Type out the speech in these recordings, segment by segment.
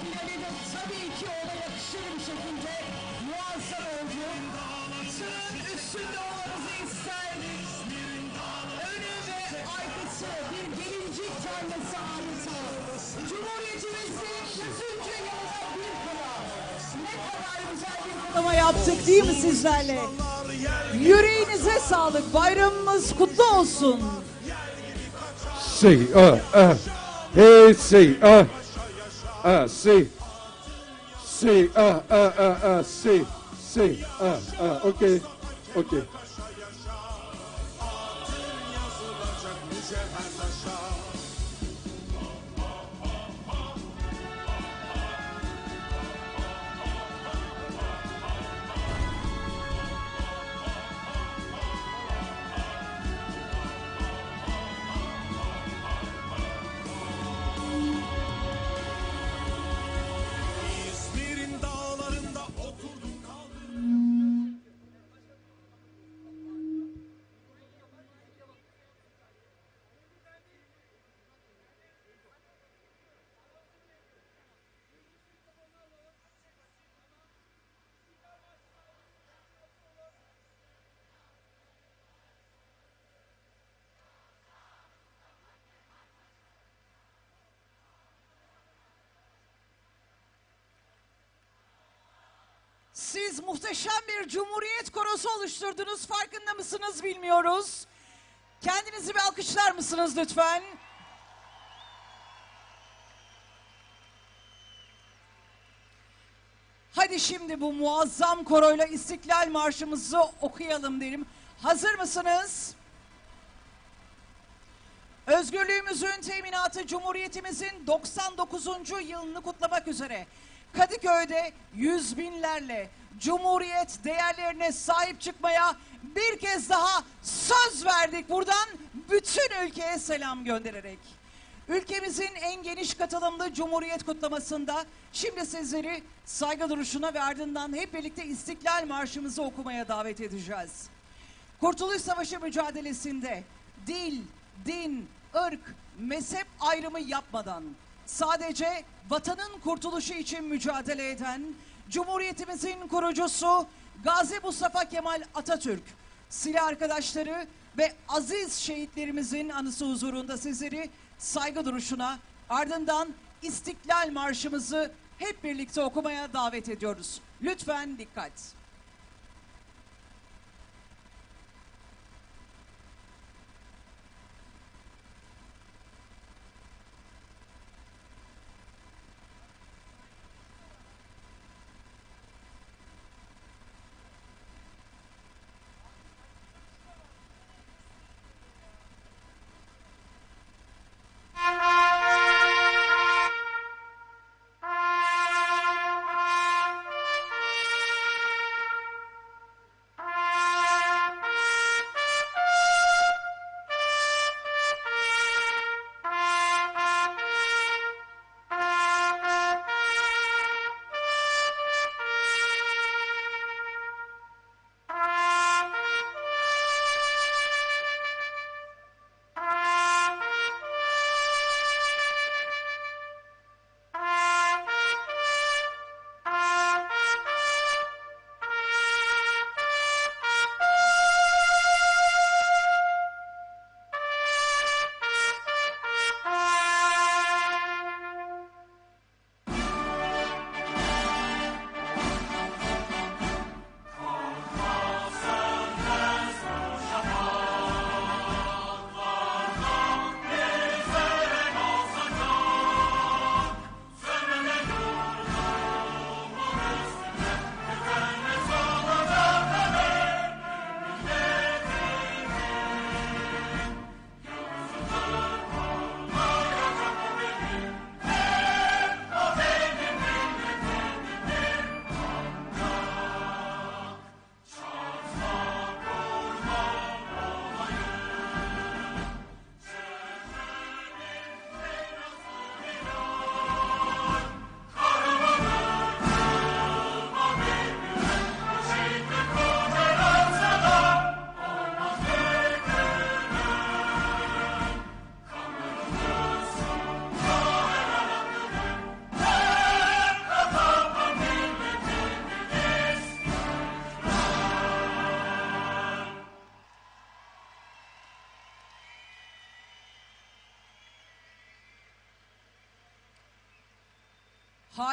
finali de tabii ki ona yakışır bir şekilde muazzam oldu. Sırın üstünde olmanızı ister. Önü ve arkası bir gelincik tarlası adeta. Cumhuriyetimizin yüzüncü yılına bir kala. Ne kadar güzel bir kutlama yaptık değil mi sizlerle? Yüreğinize sağlık. Bayramımız kutlu olsun. Say, uh, uh. Hey, say, uh. Uh, say. Say, uh, uh, uh, uh. Say, say, uh, uh. Okay, okay. Siz muhteşem bir cumhuriyet korosu oluşturdunuz. Farkında mısınız bilmiyoruz. Kendinizi bir alkışlar mısınız lütfen? Hadi şimdi bu muazzam koroyla İstiklal Marşımızı okuyalım derim. Hazır mısınız? Özgürlüğümüzün teminatı Cumhuriyetimizin 99. yılını kutlamak üzere Kadıköy'de yüz binlerle Cumhuriyet değerlerine sahip çıkmaya bir kez daha söz verdik buradan bütün ülkeye selam göndererek. Ülkemizin en geniş katılımlı Cumhuriyet kutlamasında şimdi sizleri saygı duruşuna ve ardından hep birlikte İstiklal Marşımızı okumaya davet edeceğiz. Kurtuluş Savaşı mücadelesinde dil, din, ırk, mezhep ayrımı yapmadan sadece vatanın kurtuluşu için mücadele eden Cumhuriyetimizin kurucusu Gazi Mustafa Kemal Atatürk, silah arkadaşları ve aziz şehitlerimizin anısı huzurunda sizleri saygı duruşuna ardından İstiklal Marşımızı hep birlikte okumaya davet ediyoruz. Lütfen dikkat.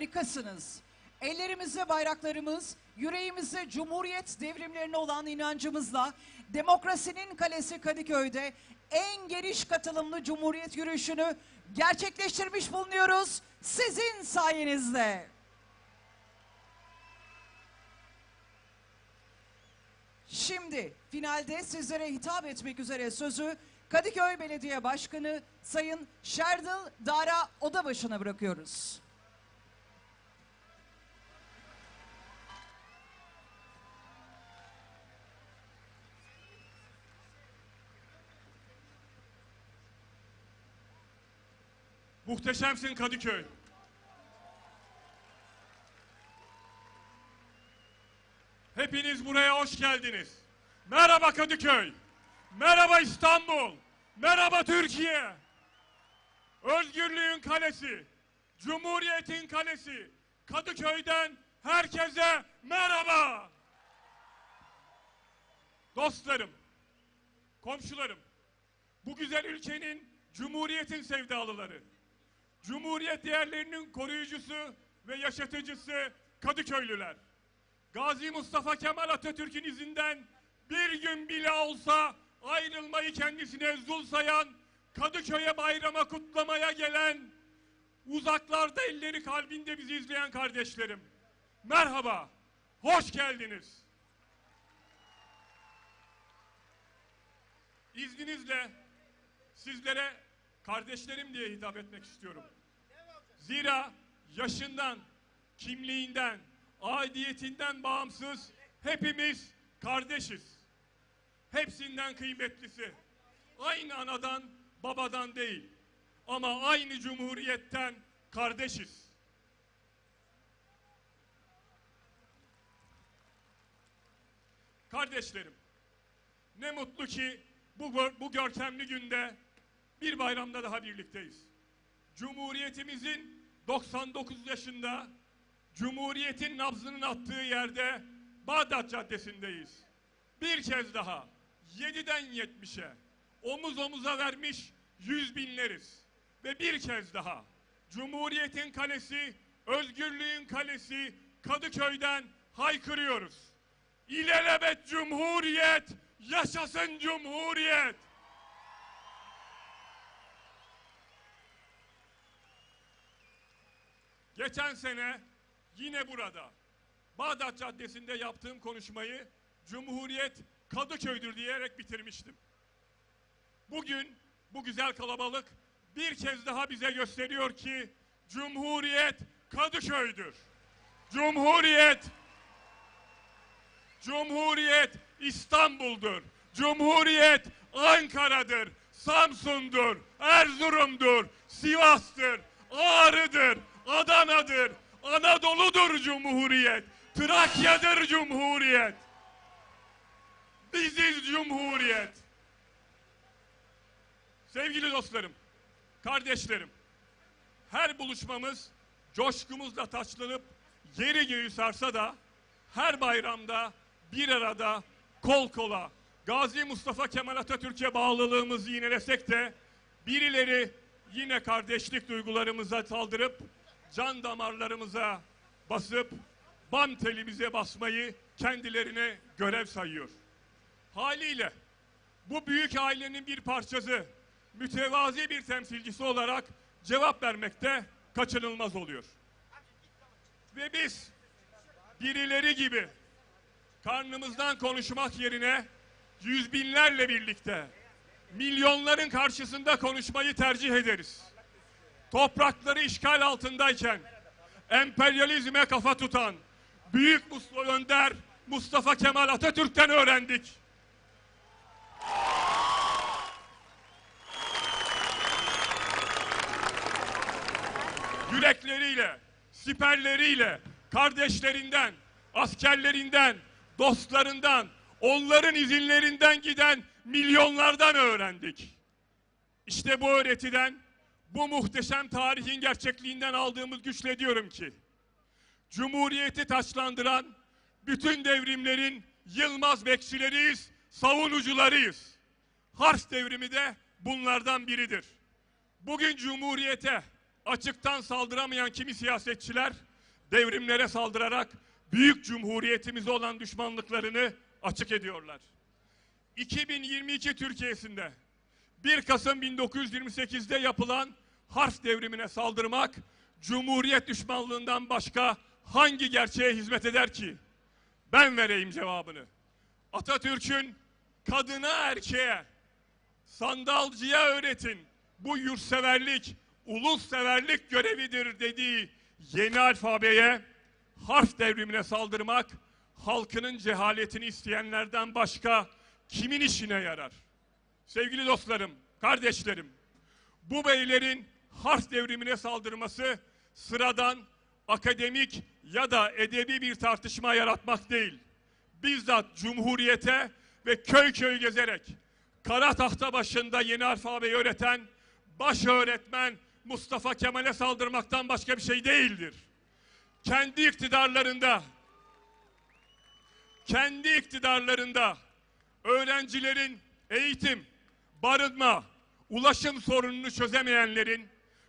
Harikasınız. Ellerimizde bayraklarımız, yüreğimizde Cumhuriyet devrimlerine olan inancımızla demokrasinin kalesi Kadıköy'de en geniş katılımlı Cumhuriyet yürüyüşünü gerçekleştirmiş bulunuyoruz. Sizin sayenizde. Şimdi finalde sizlere hitap etmek üzere sözü Kadıköy Belediye Başkanı Sayın Şerdil Dara Odabaşı'na bırakıyoruz. Muhteşemsin Kadıköy. Hepiniz buraya hoş geldiniz. Merhaba Kadıköy. Merhaba İstanbul. Merhaba Türkiye. Özgürlüğün kalesi, Cumhuriyetin kalesi. Kadıköy'den herkese merhaba. Dostlarım, komşularım, bu güzel ülkenin Cumhuriyetin sevdalıları, Cumhuriyet değerlerinin koruyucusu ve yaşatıcısı Kadıköylüler. Gazi Mustafa Kemal Atatürk'ün izinden bir gün bile olsa ayrılmayı kendisine zul sayan, Kadıköy'e bayrama kutlamaya gelen, uzaklarda elleri kalbinde bizi izleyen kardeşlerim. Merhaba, hoş geldiniz. İzninizle sizlere kardeşlerim diye hitap etmek istiyorum. Zira yaşından, kimliğinden, aidiyetinden bağımsız hepimiz kardeşiz. Hepsinden kıymetlisi. Aynı anadan, babadan değil. Ama aynı cumhuriyetten kardeşiz. Kardeşlerim, ne mutlu ki bu, bu görkemli günde bir bayramda daha birlikteyiz. Cumhuriyetimizin 99 yaşında Cumhuriyetin nabzının attığı yerde Bağdat Caddesi'ndeyiz. Bir kez daha 7'den 70'e omuz omuza vermiş yüz binleriz. Ve bir kez daha Cumhuriyetin kalesi, özgürlüğün kalesi Kadıköy'den haykırıyoruz. İlelebet Cumhuriyet, yaşasın Cumhuriyet! Geçen sene yine burada Bağdat Caddesi'nde yaptığım konuşmayı Cumhuriyet Kadıköy'dür diyerek bitirmiştim. Bugün bu güzel kalabalık bir kez daha bize gösteriyor ki Cumhuriyet Kadıköy'dür. Cumhuriyet Cumhuriyet İstanbul'dur. Cumhuriyet Ankara'dır, Samsun'dur, Erzurum'dur, Sivas'tır, Ağrı'dır, Adana'dır, Anadolu'dur Cumhuriyet, Trakya'dır Cumhuriyet. Biziz Cumhuriyet. Sevgili dostlarım, kardeşlerim, her buluşmamız coşkumuzla taçlanıp yeri göğü sarsa da her bayramda bir arada kol kola Gazi Mustafa Kemal Atatürk'e bağlılığımızı yinelesek de birileri yine kardeşlik duygularımıza saldırıp can damarlarımıza basıp bam telimize basmayı kendilerine görev sayıyor. Haliyle bu büyük ailenin bir parçası, mütevazi bir temsilcisi olarak cevap vermekte kaçınılmaz oluyor. Ve biz birileri gibi karnımızdan konuşmak yerine yüz binlerle birlikte milyonların karşısında konuşmayı tercih ederiz. Toprakları işgal altındayken emperyalizme kafa tutan büyük Mustafa Önder Mustafa Kemal Atatürk'ten öğrendik. yürekleriyle, siperleriyle, kardeşlerinden, askerlerinden, dostlarından, onların izinlerinden giden milyonlardan öğrendik. İşte bu öğretiden, bu muhteşem tarihin gerçekliğinden aldığımız güçle diyorum ki, Cumhuriyeti taçlandıran bütün devrimlerin yılmaz bekçileriyiz, savunucularıyız. Hars devrimi de bunlardan biridir. Bugün Cumhuriyete, açıktan saldıramayan kimi siyasetçiler devrimlere saldırarak büyük cumhuriyetimize olan düşmanlıklarını açık ediyorlar. 2022 Türkiye'sinde 1 Kasım 1928'de yapılan harf devrimine saldırmak cumhuriyet düşmanlığından başka hangi gerçeğe hizmet eder ki? Ben vereyim cevabını. Atatürk'ün kadına erkeğe, sandalcıya öğretin bu yurtseverlik, ulusseverlik görevidir dediği yeni alfabeye harf devrimine saldırmak halkının cehaletini isteyenlerden başka kimin işine yarar? Sevgili dostlarım, kardeşlerim, bu beylerin harf devrimine saldırması sıradan akademik ya da edebi bir tartışma yaratmak değil. Bizzat Cumhuriyete ve köy köy gezerek kara tahta başında yeni alfabeyi öğreten baş öğretmen Mustafa Kemal'e saldırmaktan başka bir şey değildir. Kendi iktidarlarında kendi iktidarlarında öğrencilerin eğitim, barınma, ulaşım sorununu çözemeyenlerin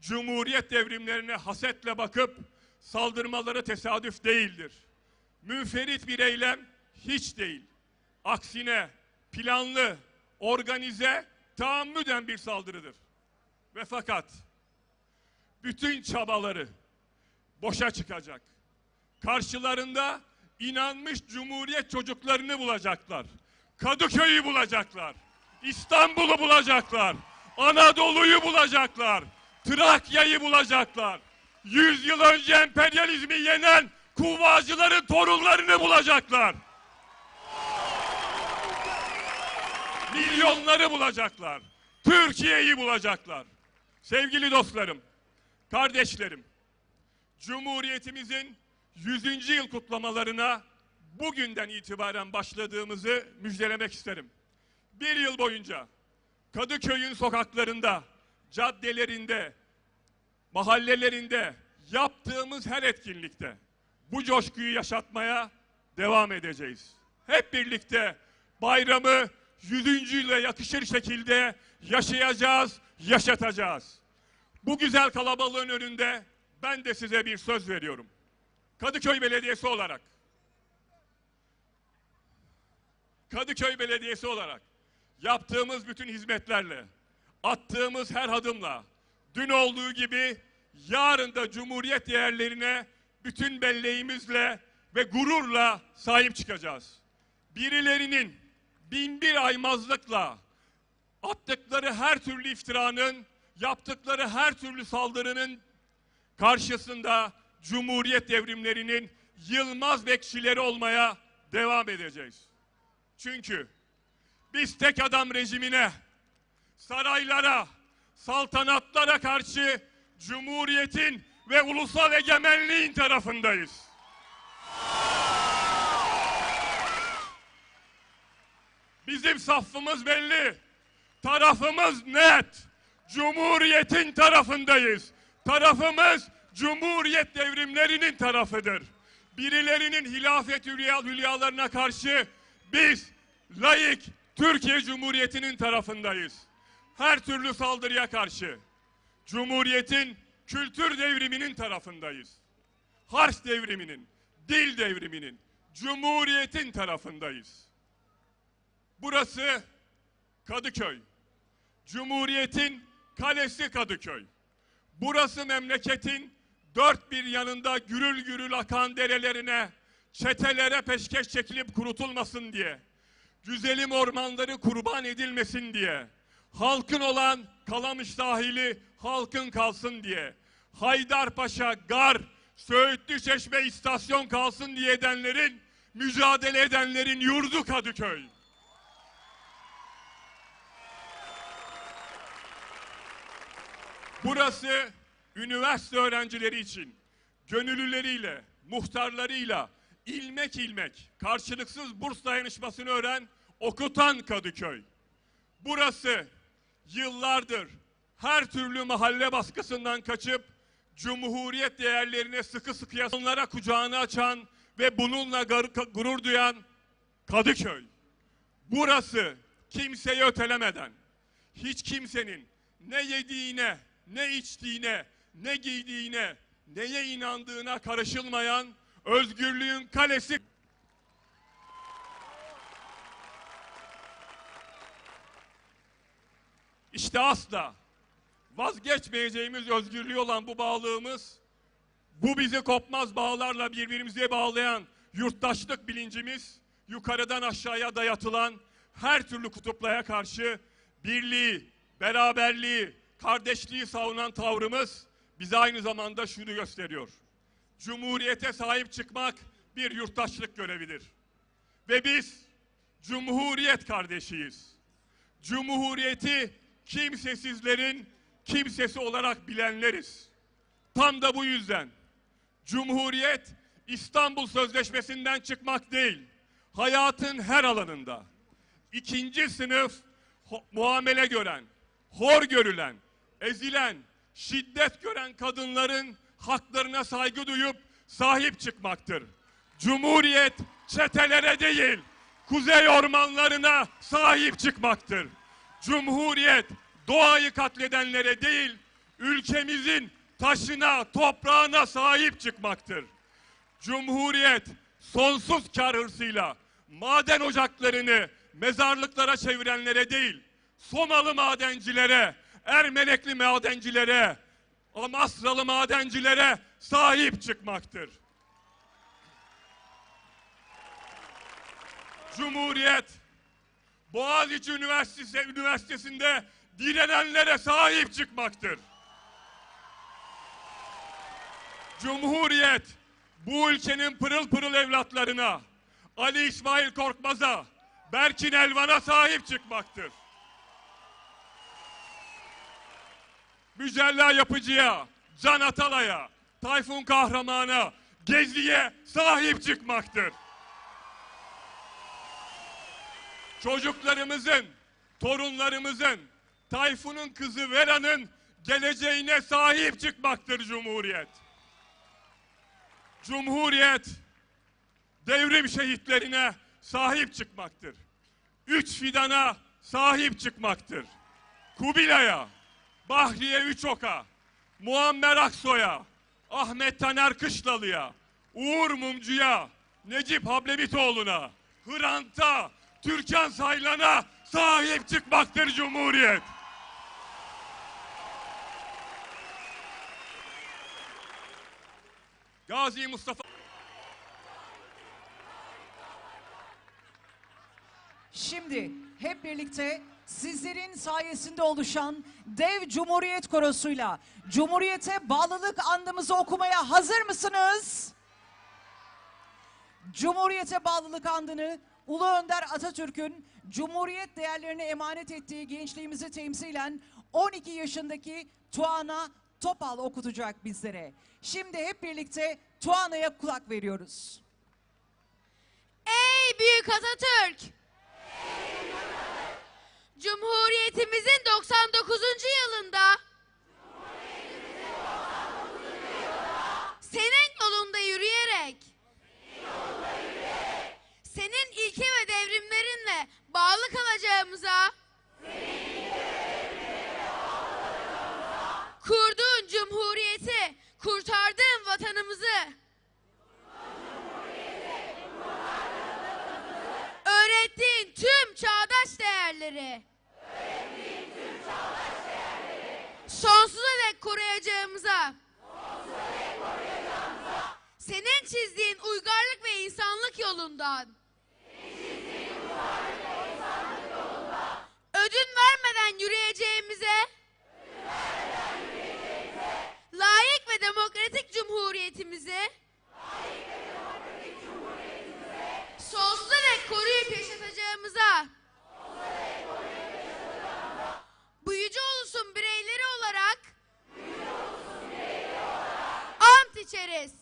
Cumhuriyet devrimlerine hasetle bakıp saldırmaları tesadüf değildir. Münferit bir eylem hiç değil. Aksine planlı, organize, taammüden bir saldırıdır. Ve fakat bütün çabaları boşa çıkacak. Karşılarında inanmış cumhuriyet çocuklarını bulacaklar. Kadıköy'ü bulacaklar. İstanbul'u bulacaklar. Anadolu'yu bulacaklar. Trakya'yı bulacaklar. Yüz yıl önce emperyalizmi yenen kuvvacıların torunlarını bulacaklar. Milyonları bulacaklar. Türkiye'yi bulacaklar. Sevgili dostlarım, kardeşlerim, Cumhuriyetimizin 100. yıl kutlamalarına bugünden itibaren başladığımızı müjdelemek isterim. Bir yıl boyunca Kadıköy'ün sokaklarında, caddelerinde, mahallelerinde yaptığımız her etkinlikte bu coşkuyu yaşatmaya devam edeceğiz. Hep birlikte bayramı 100. yıla yakışır şekilde yaşayacağız, yaşatacağız. Bu güzel kalabalığın önünde ben de size bir söz veriyorum. Kadıköy Belediyesi olarak Kadıköy Belediyesi olarak yaptığımız bütün hizmetlerle, attığımız her adımla, dün olduğu gibi yarın da Cumhuriyet değerlerine bütün belleğimizle ve gururla sahip çıkacağız. Birilerinin binbir aymazlıkla attıkları her türlü iftiranın, yaptıkları her türlü saldırının karşısında Cumhuriyet devrimlerinin yılmaz bekçileri olmaya devam edeceğiz. Çünkü biz tek adam rejimine, saraylara, saltanatlara karşı Cumhuriyetin ve ulusal egemenliğin tarafındayız. Bizim safımız belli. Tarafımız net. Cumhuriyetin tarafındayız. Tarafımız Cumhuriyet devrimlerinin tarafıdır. Birilerinin hilafet hülya, hülyalarına karşı biz layık Türkiye Cumhuriyeti'nin tarafındayız. Her türlü saldırıya karşı Cumhuriyet'in kültür devriminin tarafındayız. Harç devriminin, dil devriminin, Cumhuriyet'in tarafındayız. Burası Kadıköy. Cumhuriyet'in kalesi Kadıköy. Burası memleketin dört bir yanında gürül gürül akan derelerine, çetelere peşkeş çekilip kurutulmasın diye, güzelim ormanları kurban edilmesin diye, halkın olan Kalamış dahili halkın kalsın diye, Haydarpaşa, Gar, Söğütlü Çeşme istasyon kalsın diye edenlerin, mücadele edenlerin yurdu Kadıköy. Burası üniversite öğrencileri için gönüllüleriyle, muhtarlarıyla ilmek ilmek karşılıksız burs dayanışmasını öğren, okutan Kadıköy. Burası yıllardır her türlü mahalle baskısından kaçıp Cumhuriyet değerlerine sıkı sıkıya onlara kucağını açan ve bununla gurur duyan Kadıköy. Burası kimseyi ötelemeden, hiç kimsenin ne yediğine, ne içtiğine, ne giydiğine, neye inandığına karışılmayan özgürlüğün kalesi İşte asla vazgeçmeyeceğimiz özgürlüğü olan bu bağlığımız, bu bizi kopmaz bağlarla birbirimize bağlayan yurttaşlık bilincimiz, yukarıdan aşağıya dayatılan her türlü kutuplara karşı birliği, beraberliği, kardeşliği savunan tavrımız bize aynı zamanda şunu gösteriyor. Cumhuriyete sahip çıkmak bir yurttaşlık görevidir. Ve biz Cumhuriyet kardeşiyiz. Cumhuriyeti kimsesizlerin kimsesi olarak bilenleriz. Tam da bu yüzden Cumhuriyet İstanbul Sözleşmesi'nden çıkmak değil, hayatın her alanında ikinci sınıf muamele gören, hor görülen, ezilen, şiddet gören kadınların haklarına saygı duyup sahip çıkmaktır. Cumhuriyet çetelere değil, kuzey ormanlarına sahip çıkmaktır. Cumhuriyet doğayı katledenlere değil, ülkemizin taşına, toprağına sahip çıkmaktır. Cumhuriyet sonsuz kar hırsıyla maden ocaklarını mezarlıklara çevirenlere değil, Somalı madencilere, Ermenekli madencilere, Amasralı madencilere sahip çıkmaktır. Cumhuriyet Boğaziçi Üniversitesi, Üniversitesi'nde direnenlere sahip çıkmaktır. Cumhuriyet bu ülkenin pırıl pırıl evlatlarına, Ali İsmail Korkmaz'a, Berkin Elvan'a sahip çıkmaktır. Mücella Yapıcı'ya, Can Atalay'a, Tayfun Kahraman'a, Gezi'ye sahip çıkmaktır. Çocuklarımızın, torunlarımızın, Tayfun'un kızı Vera'nın geleceğine sahip çıkmaktır Cumhuriyet. Cumhuriyet devrim şehitlerine sahip çıkmaktır. Üç fidana sahip çıkmaktır. Kubilay'a, Bahriye Üçok'a, Muammer Aksoy'a, Ahmet Taner Kışlalı'ya, Uğur Mumcu'ya, Necip Hablebitoğlu'na, Hrant'a, Türkan Saylan'a sahip çıkmaktır Cumhuriyet. Gazi Mustafa Şimdi hep birlikte sizlerin sayesinde oluşan dev Cumhuriyet Korosu'yla Cumhuriyete bağlılık andımızı okumaya hazır mısınız? Cumhuriyete bağlılık andını Ulu Önder Atatürk'ün Cumhuriyet değerlerini emanet ettiği gençliğimizi temsilen 12 yaşındaki Tuana Topal okutacak bizlere. Şimdi hep birlikte Tuana'ya kulak veriyoruz. Ey büyük Atatürk! Cumhuriyetimizin 99. yılında. Senin yolunda yürüyerek. Senin ilke ve devrimlerinle bağlı kalacağımıza. Kurduğun cumhuriyeti, kurtardığın vatanımızı. Öğrettiğin tüm çağdaş değerleri dek koruyacağımıza. Senin çizdiğin uygarlık ve insanlık yolundan. Ödün vermeden yürüyeceğimize. Layık ve demokratik cumhuriyetimizi Xerez.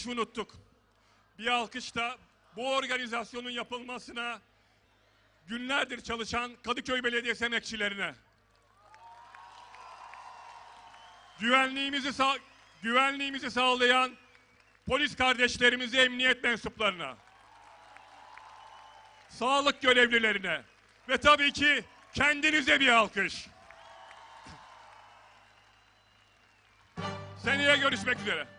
İçeriz. bir alkış unuttuk. Bir alkış da bu organizasyonun yapılmasına günlerdir çalışan Kadıköy Belediyesi emekçilerine. Güvenliğimizi sağ, güvenliğimizi sağlayan polis kardeşlerimize, emniyet mensuplarına, sağlık görevlilerine ve tabii ki kendinize bir alkış. Seneye görüşmek üzere.